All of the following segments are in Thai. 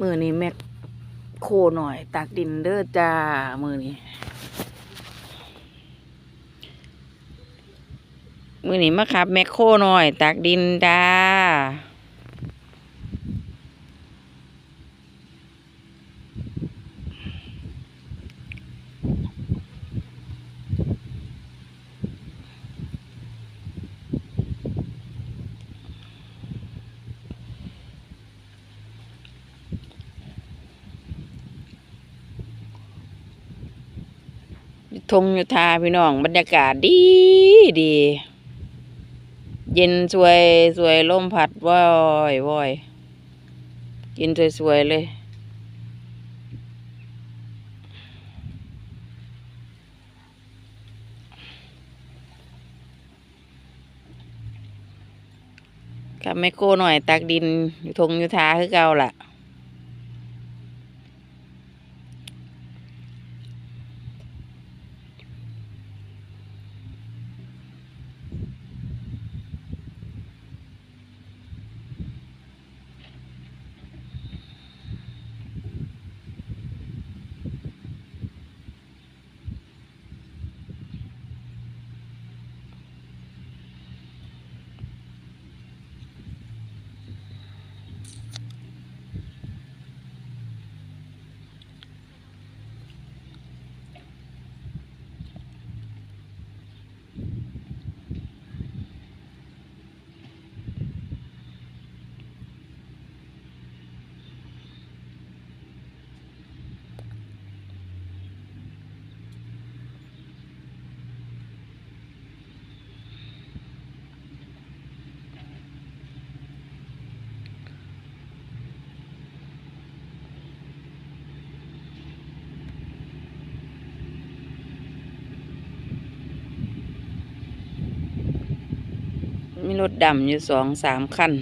มือนี้แม็กโคหน่อยตากดินเด้อจ้า มือนี้มือนี้มาขับ แมคโคหน่อย ตากดินจ้า ทงยุทาพี่น้อง บรรยากาศดีดี เย็นสวยสวยลมพัดว่อยว่อยกินสวยสวยเลย กับแม่โก้หน่อย ตักดินอยู่ทงยุทาคือเก่าล่ะ มีรถดำอยู่สองสามคัน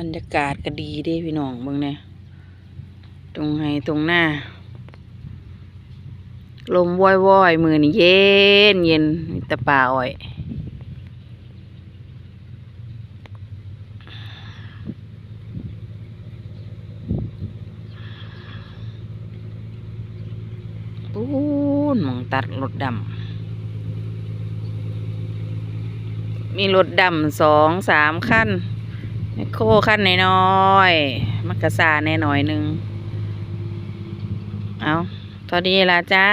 บรรยากาศก็ดีเด้พี่น้องเบิ่งเนี่ยตรงไห้ตรงหน้า ลมว่อยว่อยมือนี่เย็นเย็นมีแตะป่าอ้อยปูนมองตัดรถดำ มีรถดำสองสามขั้น โคขั้นน้อยๆมักกะซาแน่น้อยหนึ่งเอาตอนนี้ละจ้า